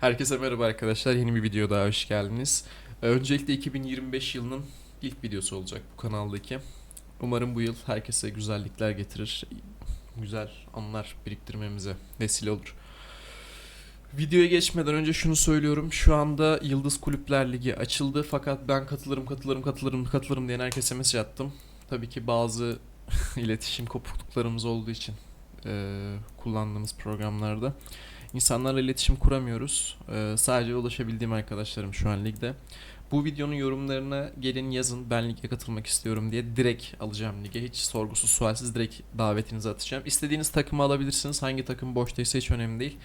Herkese merhaba arkadaşlar. Yeni bir video daha hoş geldiniz. Ee, Öncelikle 2025 yılının ilk videosu olacak bu kanaldaki. Umarım bu yıl herkese güzellikler getirir. Güzel anlar biriktirmemize vesile olur. Videoya geçmeden önce şunu söylüyorum. Şu anda Yıldız Kulüpler Ligi açıldı. Fakat ben katılırım, katılırım, katılırım, katılırım diyen herkese mesaj attım. Tabii ki bazı iletişim kopukluklarımız olduğu için eee, kullandığımız programlarda. İnsanlarla iletişim kuramıyoruz. Ee, sadece ulaşabildiğim arkadaşlarım şu an ligde. Bu videonun yorumlarına gelin yazın ben lige katılmak istiyorum diye direkt alacağım lige. Hiç sorgusuz sualsiz direkt davetinizi atacağım. İstediğiniz takımı alabilirsiniz. Hangi takım boştaysa hiç önemli değil.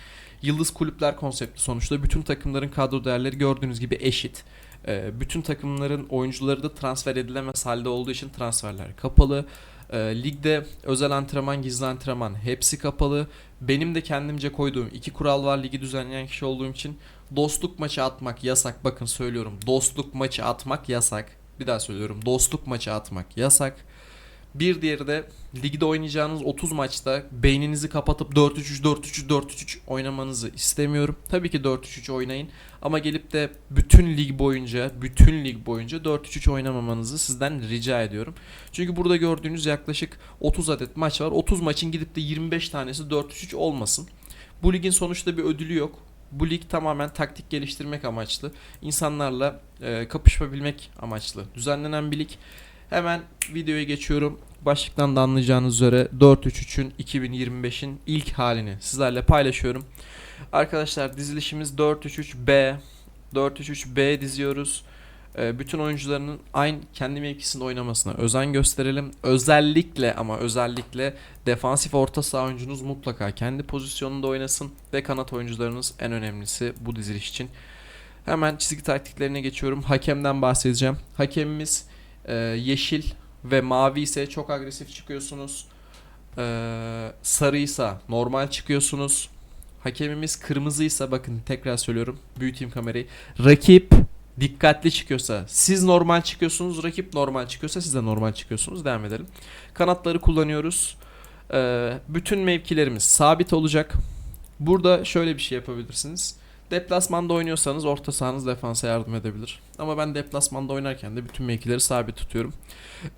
Yıldız kulüpler konsepti sonuçta. Bütün takımların kadro değerleri gördüğünüz gibi eşit. Ee, bütün takımların oyuncuları da transfer edilemez halde olduğu için transferler kapalı. Ee, ligde özel antrenman, gizli antrenman hepsi kapalı. Benim de kendimce koyduğum iki kural var ligi düzenleyen kişi olduğum için. Dostluk maçı atmak yasak. Bakın söylüyorum. Dostluk maçı atmak yasak. Bir daha söylüyorum. Dostluk maçı atmak yasak. Bir diğeri de ligde oynayacağınız 30 maçta beyninizi kapatıp 4-3-3 4-3-3 4-3-3 oynamanızı istemiyorum. Tabii ki 4-3-3 oynayın ama gelip de bütün lig boyunca, bütün lig boyunca 4-3-3 oynamamanızı sizden rica ediyorum. Çünkü burada gördüğünüz yaklaşık 30 adet maç var. 30 maçın gidip de 25 tanesi 4-3-3 olmasın. Bu ligin sonuçta bir ödülü yok. Bu lig tamamen taktik geliştirmek amaçlı, insanlarla e, kapışabilmek amaçlı düzenlenen bir lig. Hemen videoya geçiyorum. Başlıktan da anlayacağınız üzere 4-3-3'ün 2025'in ilk halini sizlerle paylaşıyorum. Arkadaşlar dizilişimiz 4-3-3-B. 4-3-3-B diziyoruz. Ee, bütün oyuncularının aynı kendi mevkisinde oynamasına özen gösterelim. Özellikle ama özellikle defansif orta saha oyuncunuz mutlaka kendi pozisyonunda oynasın ve kanat oyuncularınız en önemlisi bu diziliş için. Hemen çizgi taktiklerine geçiyorum. Hakemden bahsedeceğim. Hakemimiz e, yeşil ve mavi ise çok agresif çıkıyorsunuz. E, sarıysa normal çıkıyorsunuz. Hakemimiz kırmızıysa bakın tekrar söylüyorum. Büyüteyim kamerayı. Rakip dikkatli çıkıyorsa siz normal çıkıyorsunuz. Rakip normal çıkıyorsa siz de normal çıkıyorsunuz. Devam edelim. Kanatları kullanıyoruz. E, bütün mevkilerimiz sabit olacak. Burada şöyle bir şey yapabilirsiniz. Deplasmanda oynuyorsanız orta sahanız defansa yardım edebilir. Ama ben deplasmanda oynarken de bütün mevkileri sabit tutuyorum.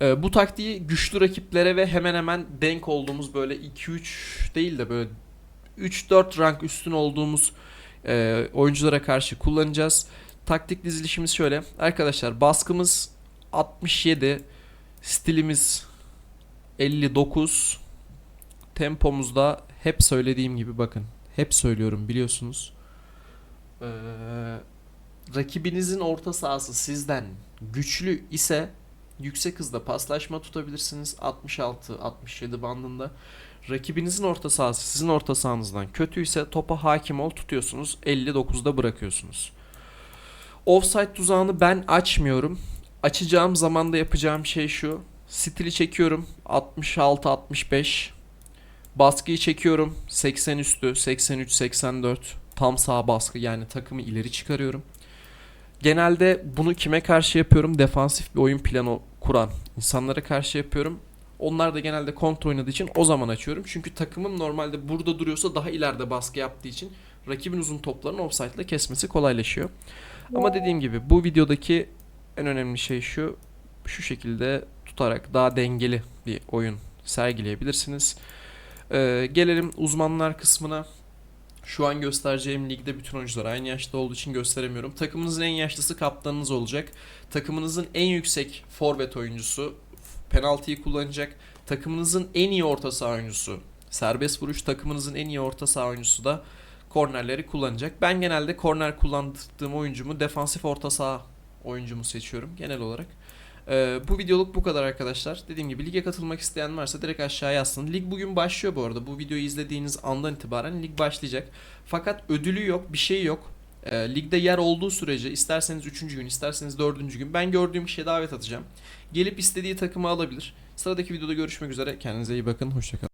Ee, bu taktiği güçlü rakiplere ve hemen hemen denk olduğumuz böyle 2-3 değil de böyle 3-4 rank üstün olduğumuz e, oyunculara karşı kullanacağız. Taktik dizilişimiz şöyle. Arkadaşlar baskımız 67, stilimiz 59, tempomuzda hep söylediğim gibi bakın. Hep söylüyorum biliyorsunuz. Ee, rakibinizin orta sahası sizden güçlü ise yüksek hızda paslaşma tutabilirsiniz 66-67 bandında. Rakibinizin orta sahası sizin orta sahanızdan kötüyse topa hakim ol tutuyorsunuz 59'da bırakıyorsunuz. Offside tuzağını ben açmıyorum. Açacağım zamanda yapacağım şey şu. Stili çekiyorum 66-65. Baskıyı çekiyorum 80 üstü 83-84 tam sağ baskı yani takımı ileri çıkarıyorum. Genelde bunu kime karşı yapıyorum? Defansif bir oyun planı kuran insanlara karşı yapıyorum. Onlar da genelde kontra oynadığı için o zaman açıyorum. Çünkü takımım normalde burada duruyorsa daha ileride baskı yaptığı için rakibin uzun toplarını offside ile kesmesi kolaylaşıyor. Ama dediğim gibi bu videodaki en önemli şey şu. Şu şekilde tutarak daha dengeli bir oyun sergileyebilirsiniz. Ee, gelelim uzmanlar kısmına. Şu an göstereceğim ligde bütün oyuncular aynı yaşta olduğu için gösteremiyorum. Takımınızın en yaşlısı kaptanınız olacak. Takımınızın en yüksek forvet oyuncusu penaltıyı kullanacak. Takımınızın en iyi orta saha oyuncusu serbest vuruş. Takımınızın en iyi orta saha oyuncusu da kornerleri kullanacak. Ben genelde korner kullandığım oyuncumu defansif orta saha oyuncumu seçiyorum genel olarak. Ee, bu videoluk bu kadar arkadaşlar. Dediğim gibi lige katılmak isteyen varsa direkt aşağıya yazsın. Lig bugün başlıyor bu arada. Bu videoyu izlediğiniz andan itibaren lig başlayacak. Fakat ödülü yok, bir şey yok. Ee, ligde yer olduğu sürece isterseniz 3. gün, isterseniz 4. gün ben gördüğüm kişiye davet atacağım. Gelip istediği takımı alabilir. Sıradaki videoda görüşmek üzere. Kendinize iyi bakın. Hoşçakalın.